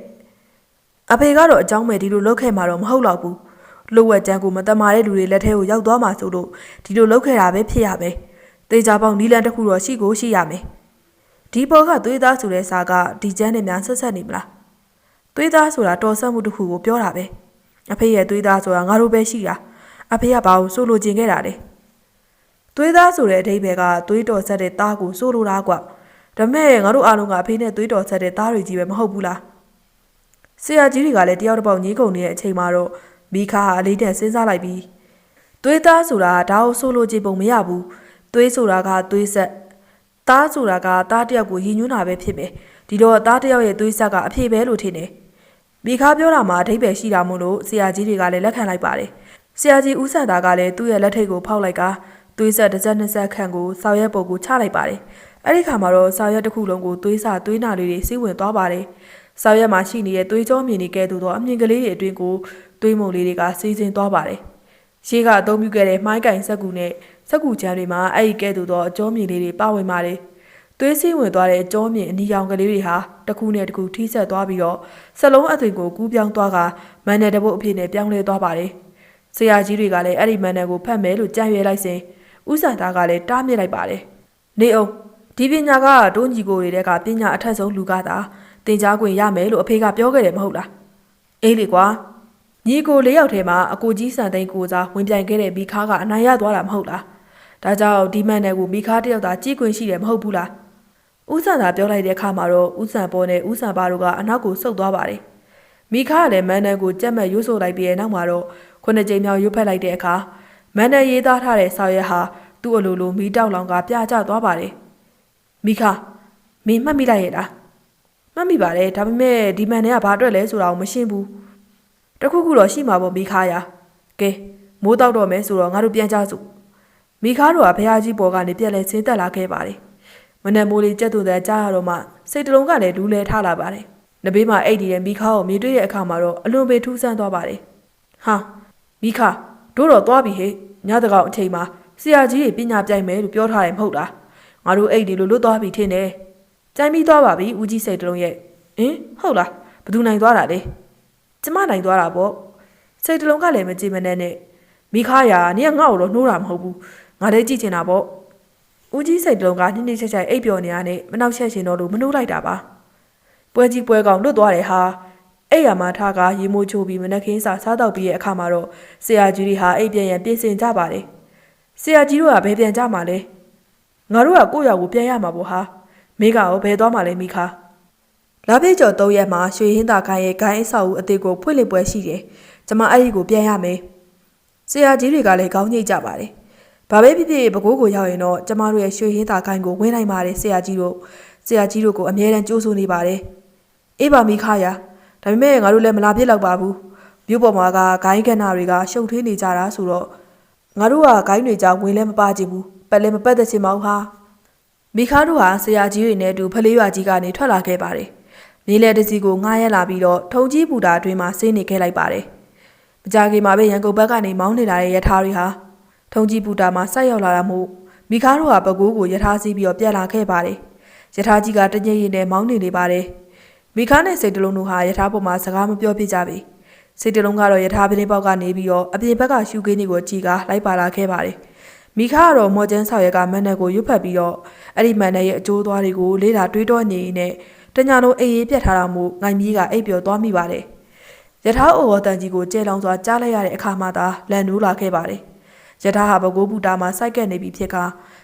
။အဖေကတော့အเจ้าမဲ့ဒီလိုလုပ်ခဲ့မှာတော့မဟုတ်တော့ဘူး။လိုဝက်ကျန်းကိုမတမာတဲ့လူတွေလက်ထဲကိုရောက်သွားမှာဆိုလို့ဒီလိုလုပ်ခဲ့တာပဲဖြစ်ရမယ်။တေချာပေါင်းနီလန်တစ်ခုတော့ရှိကိုရှိရမယ်။ဒီပေါ်ကသွေးသားဆိုတဲ့စာကဒီကျန်းနဲ့များဆက်ဆက်နေမလား။သွေးသားဆိုတာတော်ဆက်မှုတစ်ခုကိုပြောတာပဲ။အဖေရဲ့သွေးသားဆိုတာငါတို့ပဲရှိတာ။အဖေကဘာလို့စိုးလို့ကျင်ခဲ့တာလဲ။ သွေးသားဆိုတဲ့အဓိပ္ပာယ်ကသွေးတော်ဆက်တဲ့သားကိုစိုးလိုတာကွ ဒါမဲ့ငါတို့အားလုံးကအဖေနဲ့သွေးတော်ဆက်တဲ့သားတွေကြီးပဲမဟုတ်ဘူးလားဆရာကြီးတွေကလည်းတယောက်တစ်ပေါက်ညင်းကုန်နေတဲ့အချိန်မှာတော့မိခါဟာအလေးတန်စဉ်းစားလိုက်ပြီးသွေးသားဆိုတာဒါကိုစိုးလိုချင်ပုံမရဘူးသွေးဆိုတာကသွေးဆက်သားဆိုတာကသားတစ်ယောက်ကိုရည်ညွှန်းတာပဲဖြစ်မယ်ဒီတော့သားတစ်ယောက်ရဲ့သွေးဆက်ကအဖေပဲလို့ထင်တယ်မိခါပြောတာမှာအဓိပ္ပာယ်ရှိတာမို့လို့ဆရာကြီးတွေကလည်းလက်ခံလိုက်ပါတယ်ဆရာကြီးဦးဆန်သားကလည်းသူ့ရဲ့လက်ထိတ်ကိုဖောက်လိုက်ကသွေးဆက်တစ်စက်နှစ်စက်ခန့်ကိုဆောက်ရက်ပုံကိုချလိုက်ပါတယ် အဲ့ဒီခါမှာတော့ဆောက်ရက်တစ်ခုလုံးကိုသွေးစာသွေးနာလေးတွေစီးဝင်သွားပါတယ်ဆောက်ရက်မှာရှိနေတဲ့သွေးကြောမြင်တွေကဲ့သို့သောအမြင်ကလေးတွေအတွင်းကိုသွေးမုံလေးတွေကစီးဆင်းသွားပါတယ်ရှေးကအသုံးပြုခဲ့တဲ့မှိုင်းကင်စက်ကူနဲ့စက်ကူချမ်းတွေမှာအဲ့ဒီကဲ့သို့သောအကျောမြင်လေးတွေပါဝင်ပါတယ်သွေးစီးဝင်သွားတဲ့အကျောမြင်အနီရောင်ကလေးတွေဟာတစ်ခုနဲ့တစ်ခုထိဆက်သွားပြီးတော့စလုံးအသွင်ကိုကူးပြောင်းသွားကမန်နယ်တပုတ်အဖြစ်နဲ့ပြောင်းလဲသွားပါတယ်ဆရာကြီးတွေကလည်းအဲ့ဒီမန်နယ်ကိုဖတ်မယ်လို့ကြံ့ရွယ်လိုက်စဉ်ဥစန္တာကလည်းတားမြစ်လိုက်ပါတယ်နေအောင် ဒီပညာကဒုံးကြီးကိုတွေတဲ့ကပညာအထက်ဆုံးလူကသာသင်ကြားခွင့်ရမယ်လို့အဖေကပြောခဲ့တယ်မဟုတ်လားအေးလေကွာညီကိုလေးယောက်ထဲမှာအကိုကြီးစံသိန်းကိုစားဝင်ပြိုင်ခဲ့တဲ့မိခါကအနိုင်ရသွားတာမဟုတ်လားဒါကြောင့်ဒီမန်နယ်ကိုမိခါတယောက်သာကြီးခွင့်ရှိတယ်မဟုတ်ဘူးလားဥဆန်သာပြောလိုက်တဲ့အခါမှာတော့ဥဆန်ပေါ်နဲ့ဥဆန်ပါတို့ကအနောက်ကိုဆုတ်သွားပါတယ်မိခါကလည်းမန်နယ်ကိုကြက်မဲ့ရွတ်ဆိုလိုက်ပြီးတဲ့နောက်မှာတော့ခုနှစ်ကြိမ်မြောက်ရွတ်ဖက်လိုက်တဲ့အခါမန်နယ်ရေးသားထားတဲ့ဆောက်ရက်ဟာသူ့အလိုလိုမီးတောက်လောင်ကပြကျသွားပါတယ် မိခါမင်းမှတ်မိလိုက်ရဲ့လားမှတ်မိပါတယ်ဒါပေမဲ့ဒီမန်နယ်ကဘာအတွက်လဲဆိုတာကိုမရှင်းဘူးတခုခုတော့ရှိမှာပေါ့မိခါရာကဲမိုးတောက်တော့မယ်ဆိုတော့ငါတို့ပြန်ကြစို့မိခါတို့ကဘုရားကြီးပေါ်ကနေပြက်လဲဆင်းသက်လာခဲ့ပါတယ်မနက်မိုးလေးကြက်တူတဲ့ကြားရတော့မှစိတ်တလုံးကလည်းလူးလဲထားလာပါတယ်နဘေးမှာအိတ်ဒီရဲ့မိခါကိုမြင်တွေ့တဲ့အခါမှာတော့အလွန်ပဲထူးဆန်းသွားပါတယ်ဟာမိခါတို့တော့သွားပြီဟဲ့ညတကောင်အချိန်မှာဆရာကြီးတွေပညာပြိုင်မယ်လို့ပြောထားတယ်မဟုတ်လား ငါတို့အိတ်ဒီလိုလွတ်သွားပြီထင်တယ်ကြိုင်ပြီးသွားပါပြီဦးကြီးစိတ်တလုံးရဲ့ဟင်ဟုတ်လားဘသူနိုင်သွားတာလဲကျမနိုင်သွားတာပေါ့စိတ်တလုံးကလည်းမကြည့်မနဲ့နဲ့မိခါရာနင်ကငါ့ကိုတော့နှိုးတာမဟုတ်ဘူးငါလည်းကြည့်ချင်တာပေါ့ဦးကြီးစိတ်တလုံးကနှင်းနှင်းချက်ချက်အိပ်ပျော်နေရနဲ့မနှောက်ချက်ရှင်တော့လို့မနှိုးလိုက်တာပါပွဲကြီးပွဲကောင်လွတ်သွားတယ်ဟာအဲ့ရမှာထားကရေမိုးချိုးပြီးမနက်ခင်းစာစားတော့ပြီးရဲ့အခါမှာတော့ဆရာကြီးတွေဟာအိပ်ပြန်ရန်ပြင်ဆင်ကြပါတယ်ဆရာကြီးတို့ကဘယ်ပြန်ကြမှာလဲ ငါတို့ကကိုယ့်ရောက်ကိုပြန်ရမှာပေါ့ဟာမိကရောဘယ်သွားမှာလဲမိခါလာပြေကျော်၃ရက်မှာရွှေဟင်းသာခိုင်ရဲ့ဂိုင်းအဆောက်အဦအသေးကိုဖွင့်လှစ်ပွဲရှိတယ်ကျမအဲ့ဒီကိုပြန်ရမယ်ဆရာကြီးတွေကလည်းကောင်းညိတ်ကြပါတယ်ဘာပဲဖြစ်ဖြစ်ပဲခူးကိုရောက်ရင်တော့ကျမတို့ရဲ့ရွှေဟင်းသာခိုင်ကိုဝင်နိုင်ပါတယ်ဆရာကြီးတို့ဆရာကြီးတို့ကိုအမြဲတမ်းကြိုးဆိုနေပါတယ်အေးပါမိခါရဒါပေမဲ့ငါတို့လည်းမလာပြစ်တော့ပါဘူးမြို့ပေါ်မှာကဂိုင်းကဏ္ဍတွေကရှုပ်ထွေးနေကြတာဆိုတော့ငါတို့ကဂိုင်းတွေကြောင့်ဝင်လဲမပါချင်ဘူး ပတ်လဲမပတ်သက်ချင်ပါဘူးဟာမိခါတို့ဟာဆရာကြီးတွေနဲ့အတူဖလေးရွာကြီးကနေထွက်လာခဲ့ပါတယ်နေလေတစီကိုငှားရက်လာပြီးတော့ထုံကြီးပူတာအတွင်းမှာဆင်းနေခဲ့လိုက်ပါတယ်မကြခင်မှာပဲရန်ကုန်ဘက်ကနေမောင်းနေလာတဲ့ရထားတွေဟာထုံကြီးပူတာမှာဆိုက်ရောက်လာတာမို့မိခါတို့ဟာပကိုးကိုရထားစီးပြီးတော့ပြန်လာခဲ့ပါတယ်ရထားကြီးကတညရင်နဲ့မောင်းနေနေပါတယ်မိခါနဲ့စိတ်တလုံးတို့ဟာရထားပေါ်မှာစကားမပြောပြကြပြီစိတ်တလုံးကတော့ရထားပင်းပေါက်ကနေပြီးတော့အပြင်ဘက်ကရှူကင်းတွေကိုကြည်ကလိုက်ပါလာခဲ့ပါတယ် မိခါကတော့မော်ကျန်းဆောက်ရကမန်နယ်ကိုရွတ်ဖက်ပြီးတော့အဲ့ဒီမန်နယ်ရဲ့အကျိုးသွားတွေကိုလေးလာတွေးတောနေနေတညာလုံးအေးအေးပြတ်ထားတာမို့ငိုင်မီးကအိပ်ပျော်သွားမိပါတယ်ရထားအိုဝတန်ကြီးကိုကျဲလောင်စွာကြားလိုက်ရတဲ့အခါမှသာလန်နိုးလာခဲ့ပါတယ်ရထားဟာဘကိုးပူတာမှာစိုက်ကက်နေပြီဖြစ်က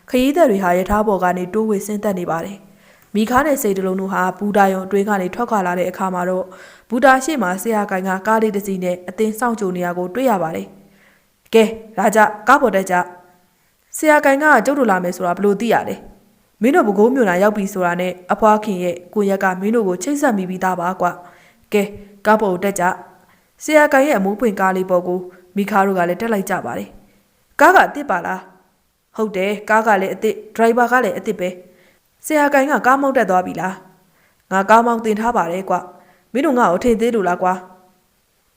ခရီးသည်တွေဟာရထားပေါ်ကနေတိုးဝေဆင်းသက်နေပါတယ်မိခါနဲ့စိတ်တလုံးတို့ဟာဘူတာယုံအတွင်းကနေထွက်ခွာလာတဲ့အခါမှာတော့ဘူတာရှိမှဆရာကိုင်ကကားလေးတစ်စီးနဲ့အသင်းစောင့်ကြိုနေရကိုတွေ့ရပါတယ်။ကဲဒါကြကားပေါ်တက်ကြ ဆရာကိုင်ကကျုပ်တို့လာမယ်ဆိုတာဘလို့သိရလဲ။မင်းတို့ဘကိုးမြို့နာရောက်ပြီဆိုတာနဲ့အဖွားခင်ရဲ့ကိုရက်ကမင်းတို့ကိုချိတ်ဆက်မိပြီးသားပါကွာ။ကဲကားပေါ်တက်ကြဆရာကိုင်ရဲ့အမိုးပွင့်ကားလေးပေါ်ကိုမိခါတို့ကလည်းတက်လိုက်ကြပါတယ်။ကားကအစ်စ်ပါလား။ဟုတ်တယ်ကားကလည်းအစ်စ်ဒရိုင်ဘာကလည်းအစ်စ်ပဲ။ဆရာကိုင်ကကားမောင်းတက်သွားပြီလားငါကားမောင်းတင်ထားပါတယ်ကွမင်းတို့ငါ့ကိုထင်သေးလို့လားကွာ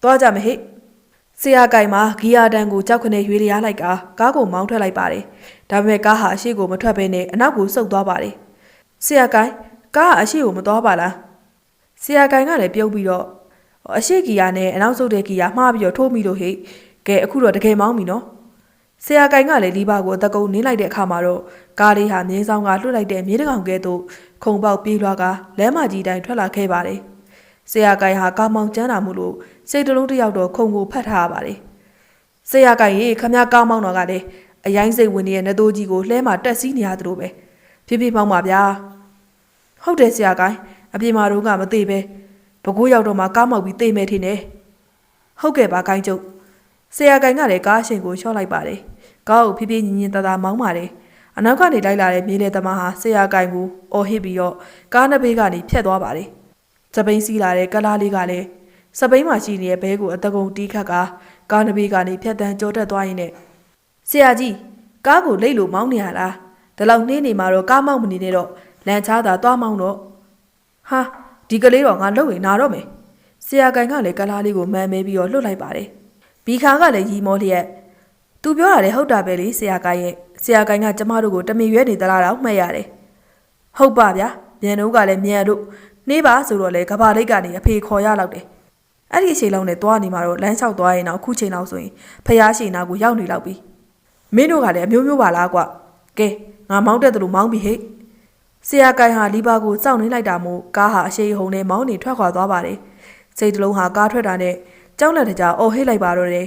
သွားကြမဟိ ဆရာကိုင်မှာဂီယာတန်ကိုကြောက်ခနဲ့ရွေးလျားလိုက်ကကားကိုမောင်းထွက်လိုက်ပါတယ်ဒါပေမဲ့ကားဟာအရှိကိုမထွက်ဘဲနဲ့အနောက်ကိုဆုတ်သွားပါတယ်ဆရာကိုင်ကားကအရှိကိုမသွားပါလားဆရာကိုင်ကလည်းပြုံးပြီးတော့အရှိဂီယာနဲ့အနောက်ဆုတ်တဲ့ဂီယာမှားပြီးတော့ထိုးမိလို့ဟိကဲအခုတော့တကယ်မောင်းပြီနော်ဆရာကိုင်ကလည်းလီဘာကိုအသက်ကုန်းနင်းလိုက်တဲ့အခါမှာတော့ကားလေးဟာမြင်းဆောင်ကလွှတ်လိုက်တဲ့မြေတကောင်ကဲ့သို့ခုံပေါက်ပြေးလွှားကလမ်းမကြီးတိုင်းထွက်လာခဲ့ပါတယ်။ ဆရာကိုင်ဟာကားမောင်ကျန်းတာမှုလို့စိတ်တလုံးတစ်ယောက်တော့ခုံကိုဖတ်ထားရပါတယ်။ဆရာကိုင်ရေခမကားမောင်းတော်ကလည်းအရင်စိတ်ဝင်နေတဲ့နစ်တိုးကြီးကိုလှဲမှာတက်စီးနေရတယ်လို့ပဲဖြည်းဖြည်းပေါင်းပါဗျာဟုတ်တယ်ဆရာကိုင်းအပြင်မှာတော့ကမသိပဲဘကိုးရောက်တော့မှကားမောက်ပြီးသိမယ်ထင်တယ်ဟုတ်ကဲ့ပါကိုင်းကျုပ်ဆရာကိုင်းကလည်းကားအရှင်ကိုချော့လိုက်ပါတယ်ကားကိုဖြည်းဖြည်းညင်ညင်တသာမောင်းပါတယ်အနောက်ကနေလိုက်လာတဲ့မြေလေသမားဟာဆရာကိုင်းကိုအော်ဟစ်ပြီးတော့ကားနှစ်ဘေးကနေဖြတ်သွားပါတယ် စပိန်စီးလာတဲ့ကလားလေးကလည်းစပိန်မှာရှိနေတဲ့ဘဲကိုအတကုံတီးခတ်ကကားနှစ်ဘေးကနေဖြတ်တန်းကြောတက်သွားရင်းနဲ့ဆရာကြီးကားကိုလိတ်လို့မောင်းနေရလားဒီလောက်နှင်းနေမှာတော့ကားမောင်းမနေနဲ့တော့လန်ချားတာသွားမောင်းတော့ဟာဒီကလေးတော့ငါလှုပ်ရင်နာတော့မယ်ဆရာကန်ကလည်းကလားလေးကိုမှန်မဲပြီးတော့လှုပ်လိုက်ပါတယ်ဘီခါကလည်းရီမောလျက်သူပြောတာလေဟုတ်တာပဲလေဆရာကန်ရဲ့ဆရာကန်ကကျမတို့ကိုတမီရွဲနေသလားတော့မှတ်ရတယ်ဟုတ်ပါဗျာမြန်တို့ကလည်းမြန်တို့ နေပါဆိုတော့လေကဘာလိတ်ကနေအဖေခေါ်ရလောက်တယ်အဲ့ဒီအချိန်လုံးနဲ့သွားနေမှာတော့လမ်းလျှောက်သွားရင်တော့အခုချိန်လောက်ဆိုရင်ဖះရှိနာကိုရောက်နေလောက်ပြီမင်းတို့ကလည်းအမျိုးမျိုးပါလားကွာကဲငါမောင်းတက်တယ်လို့မောင်းပြီဟဲ့ဆရာကိုင်ဟာလီဘာကိုစောင့်နေလိုက်တာမို့ကားဟာအရှိန်ဟုန်နဲ့မောင်းနေထွက်ခွာသွားပါတယ်စိတ်တလုံးဟာကားထွက်တာနဲ့ကြောက်လက်တကြားအော်ဟစ်လိုက်ပါတော့တယ်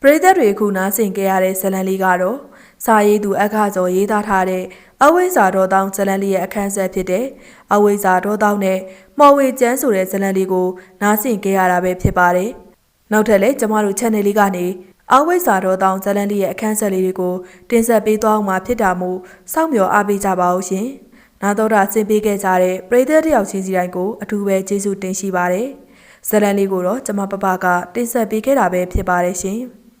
ပရိသတ်တွေခုနားဆင်ကြရတဲ့ဇလန်လေးကတော့ စာရေးသူအခါကျော်ရေးသားထားတဲ့အဝိဇ္ဇာတော်တောင်းဇလန်လေးရဲ့အခန်းဆက်ဖြစ်တဲ့အဝိဇ္ဇာတော်တောင်းနဲ့မော်ဝေကျန်းဆိုတဲ့ဇလန်လေးကိုနားဆင်ကြရတာပဲဖြစ်ပါတယ်နောက်ထပ်လည်းကျမတို့ channel လေးကနေအဝိဇ္ဇာတော်တောင်းဇလန်လေးရဲ့အခန်းဆက်လေးတွေကိုတင်ဆက်ပေးသွားအောင်မှာဖြစ်တာမို့စောင့်မျှော်အားပေးကြပါဦးရှင်။နာတော်တာဆင်ပေးခဲ့ကြတဲ့ပရိသတ်တယောက်ချင်းစီတိုင်းကိုအထူးပဲကျေးဇူးတင်ရှိပါတယ်။ဇလန်လေးကိုတော့ကျမပပကတင်ဆက်ပေးခဲ့တာပဲဖြစ်ပါတယ်ရှင်။